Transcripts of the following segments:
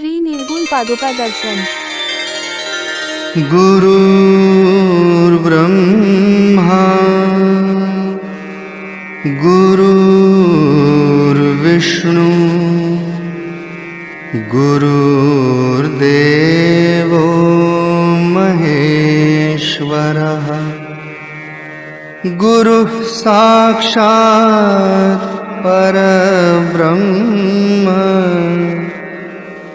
श्री निर्गुण पादुका दर्शन गुरुर्ब्रह्मा गुरुर्विष्णु गुरुर्देवो महेश्वरः। गुरुः साक्षात् परब्रह्म।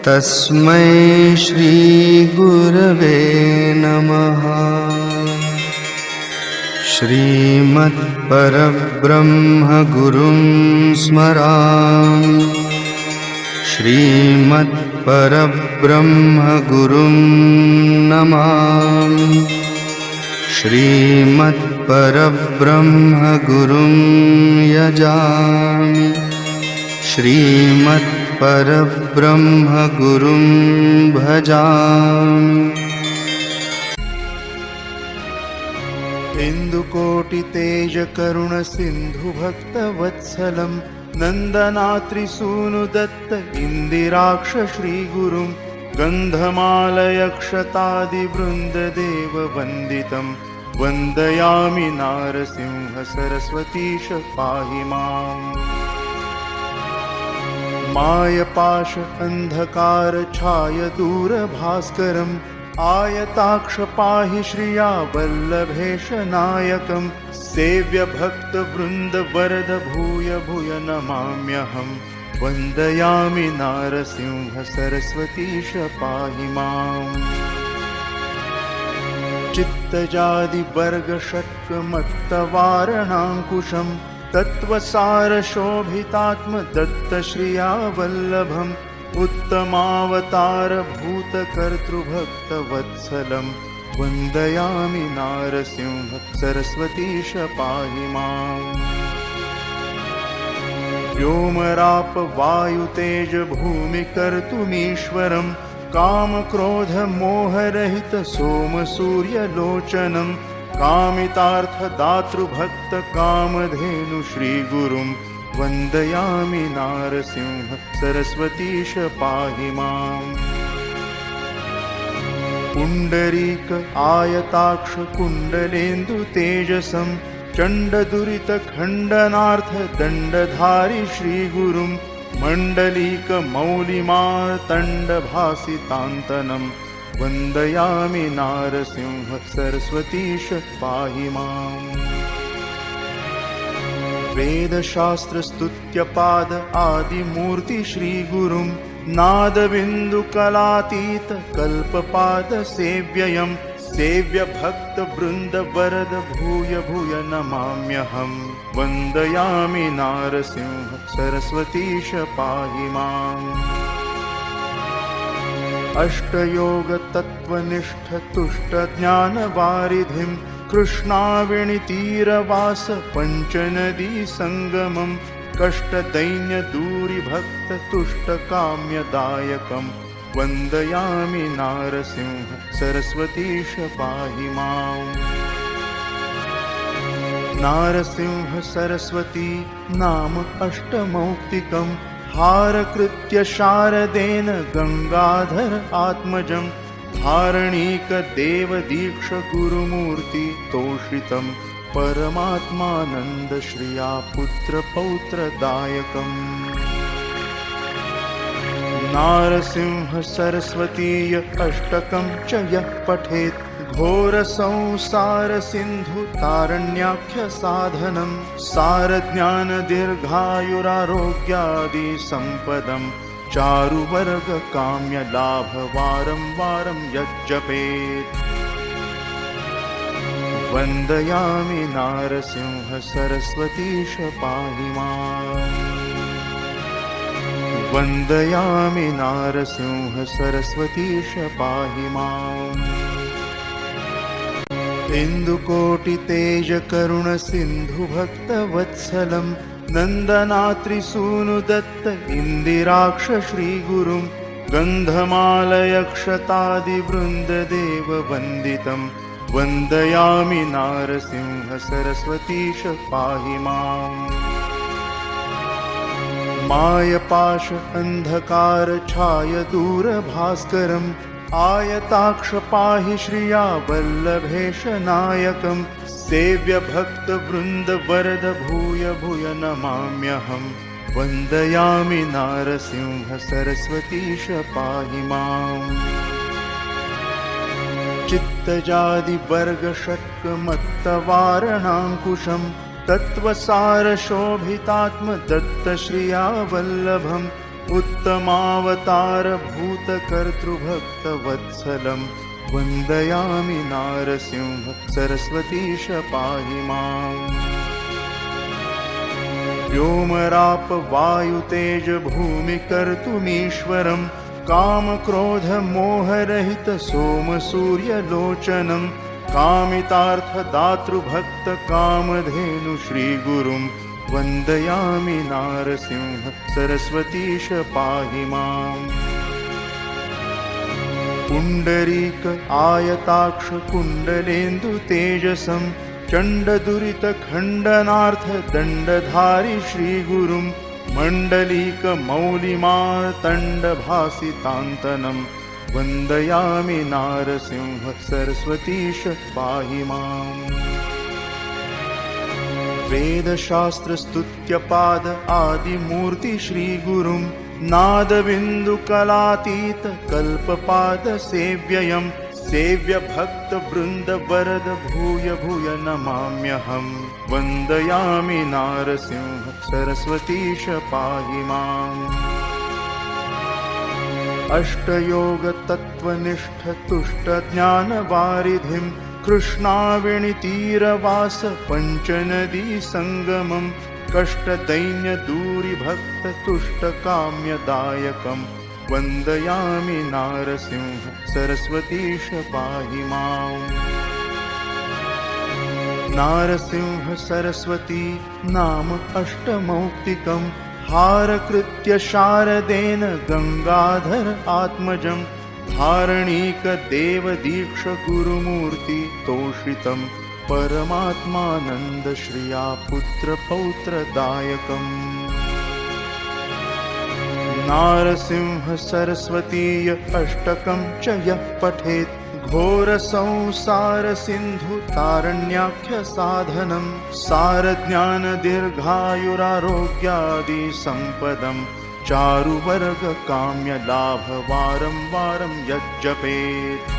तस्मै श्रीगुरवे नमः। श्रीमत्परब्रह्मगुरुं स्मरामि। श्रीमत्परब्रह्मगुरुं नमामि। श्रीमत्परब्रह्मगुरुं यजामि श्रीमत्परब्रह्मगुरुं भजामि। इन्दुकोटितेजकरुणसिन्धुभक्तवत्सलं नन्दनात्रिसूनुदत्त इन्दिराक्ष श्रीगुरुं गन्धमालयक्षतादिवृन्ददेववन्दितं वन्दयामि नारसिंह सरस्वतीश पाहि माम् मायपाश अन्धकार छाय दूरभास्करम् आयताक्ष पाहि श्रिया वल्लभेश नायकं सेव्य भक्तवृन्द वरद भूय भूय नमाम्यहं वन्दयामि नारसिंह सरस्वतीश पाहि माम् चित्तजादिवर्गषट्कमत्तवारणाङ्कुशं तत्त्वसारशोभितात्मदत्तश्रियावल्लभम् उत्तमावतारभूतकर्तृभक्तवत्सलं वन्दयामि नारसिंह सरस्वतीश पाहि माम् व्योमरापवायुतेजभूमिकर्तुमीश्वरं कामक्रोधमोहरहित सोमसूर्यलोचनं कामितार्थदातृभक्तकामधेनु श्रीगुरुं वन्दयामि नारसिंह सरस्वतीश पाहि माम्। पुण्डरीक आयताक्ष कुण्डलेन्दुतेजसं चण्डदुरितखण्डनार्थदण्डधारि श्रीगुरुं मण्डलीकमौलिमार्तण्डभासितान्तनं वन्दयामि नारसिंह सरस्वतीश पाहि माम्। वेदशास्त्रस्तुत्यपाद आदिमूर्ति श्रीगुरुं नादबिन्दुकलातीत कल्पपाद सेव्ययं सेव्य भक्तवृन्दवरद भूय भूय नमाम्यहं वन्दयामि नारसिंह सरस्वतीश पाहि माम् अष्टयोगतत्त्वनिष्ठतुष्टज्ञानवारिधिं कृष्णाविणितीरवास पञ्चनदीसङ्गमं कष्टदैन्यदूरिभक्ततुष्टकाम्यदायकं वन्दयामि नारसिंह सरस्वतीश पाहि माम् नारसिंह सरस्वती नाम अष्टमौक्तिकं हारकृत्य शारदेन गङ्गाधर आत्मजं धारणीकदेवदीक्षगुरुमूर्ति तोषितं परमात्मानन्दश्रिया पुत्रपौत्रदायकम् नारसिंह सरस्वतीय अष्टकं च यः पठेत् घोरसंसारसिन्धुतारण्याख्यसाधनं सारज्ञानदीर्घायुरारोग्यादिसम्पदं चारुवर्गकाम्यलाभवारं वारं यज्जपेत्। वन्दयामि नारसिंह सरस्वतीश पाहि माम् वन्दयामि नारसिंह सरस्वतीश पाहि माम् इन्दुकोटितेजकरुणसिन्धुभक्तवत्सलं नन्दनात्रिसूनुदत्त इन्दिराक्ष श्रीगुरुं गन्धमालयक्षतादिवृन्ददेववन्दितं वन्दयामि नारसिंह सरस्वतीश पाहि माम्। मायपाश अन्धकार छाय दूरभास्करम् आयताक्ष पाहि श्रिया वल्लभेश नायकम्। सेव्य भक्तवृन्द वरद भूय भूय नमाम्यहम्। वन्दयामि नारसिंह सरस्वतीश पाहि माम्। चित्तजादिवर्गषट्कमत्तवारणाङ्कुशम् तत्त्वसारशोभितात्मदत्तश्रिया वल्लभम् उत्तमावतारभूतकर्तृभक्तवत्सलम् वन्दयामि नारसिंह सरस्वतीश पाहि माम्। व्योमराप वायुतेज भूमिकर्तुमीश्वरम् कामक्रोधमोहरहित सोमसूर्यलोचनम् कामितार्थदातृभक्तकामधेनु श्रीगुरुम् वन्दयामि नारसिंह सरस्वतीश पाहि माम्। पुण्डरीक आयताक्ष कुण्डलेन्दु तेजसम् चण्डदुरितखण्डनार्थ दण्डधारि श्रीगुरुम् मण्डलीकमौलिमार्तण्डभासितान्तनम् वन्दयामि नारसिंह सरस्वतीश पाहि माम् वेदशास्त्रस्तुत्यपाद आदिमूर्ति श्रीगुरुम् नादबिन्दुकलातीत कल्पपाद सेव्ययम् सेव्य भक्तवृन्द वरद भूय भूय नमाम्यहम् वन्दयामि नारसिंह सरस्वतीश पाहि माम्। अष्टयोगतत्त्वनिष्ठतुष्टज्ञानवारिधिम् कृष्णाविणितीरवास पञ्चनदी सङ्गमम् कष्टदैन्यदूरिभक्ततुष्टकाम्यदायकम्। वन्दयामि नारसिंह सरस्वतीश पाहि माम्। नारसिंह सरस्वती नाम अष्टमौक्तिकम्। हारकृत्य शारदेन गङ्गाधर आत्मजम् धारणीकदेवदीक्षगुरुमूर्ति तोषितम् परमात्मानन्दश्रिया पुत्रपौत्रदायकम् नारसिंह सरस्वतीय अष्टकं च यः पठेत् घोरसंसारसिन्धुतारण्याख्यसाधनं सारज्ञानदीर्घायुरारोग्यादिसम्पदम् चारुवर्गकाम्यलाभवारं वारं यज्जपेत्।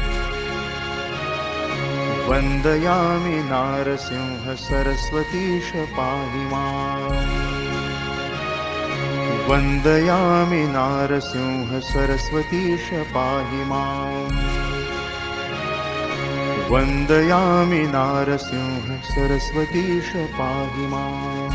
वन्दयामि नारसिंह सरस्वतीश पाहि माम्। वन्दयामि नारसिंह सरस्वतीश पाहि माम्। वन्दयामि नारसिंह सरस्वतीश पाहि माम्